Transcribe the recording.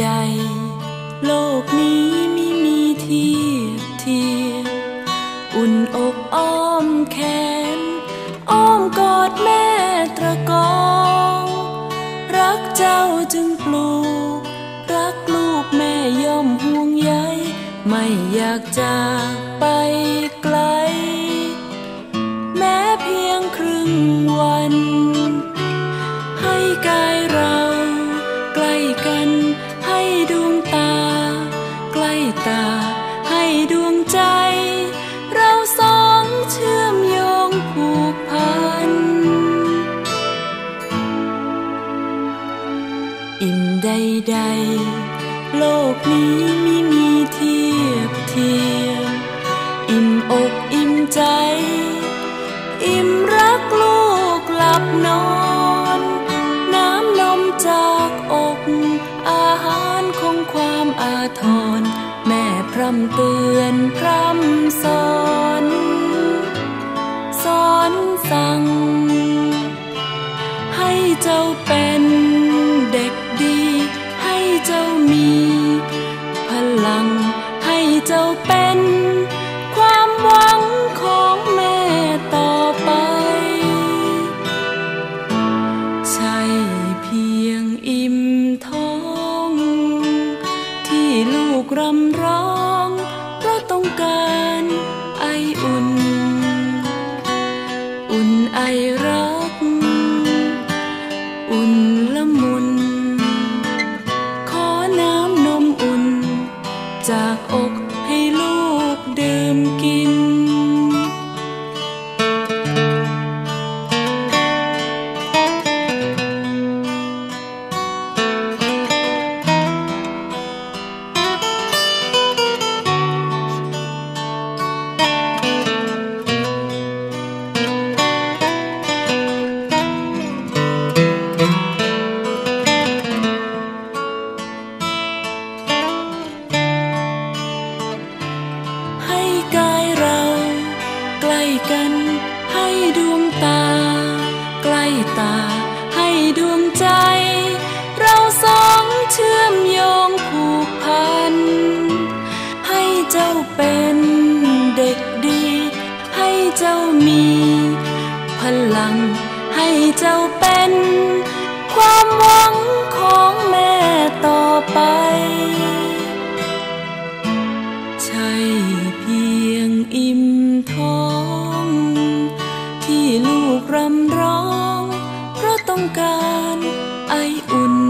ใด โลกนี้ไม่มีที่เทียมอุ่นอกอ้อมแขน อ้อมกอดแม่ตะกอง รักเจ้าจึงปลูก รักลูกแม่ย่อมห่วงใยไม่อยากจากไปไกล แม้เพียงครึ่งวัน ให้กาย ใด โลกนี้ไม่มีเทียบเทียม อิ่มอกอิ่มใจ อิ่มรักลูกหลับนอน น้ำนมจากอก อาหารของความอาทร แม่พร่ำเตือนพร่ำสอน มีพลังให้เจ้าเป็น ความหวังของแม่ต่อไป ใช่เพียงอิ่มท้อง ที่ลูกรำร้อง เพราะต้องการไออุ่น อุ่นไอรัก อุ่นละมุน ตาให้ดวงใจ เราสองเชื่อมโยงผูกพัน ให้เจ้าเป็นเด็กดี ให้เจ้ามี พลังให้เจ้าเป็น ความหวังของแม่ต่อไป ใช่เพียงอิ่มท้อง ที่ลูกรำร้อง ต้องการไออุ่น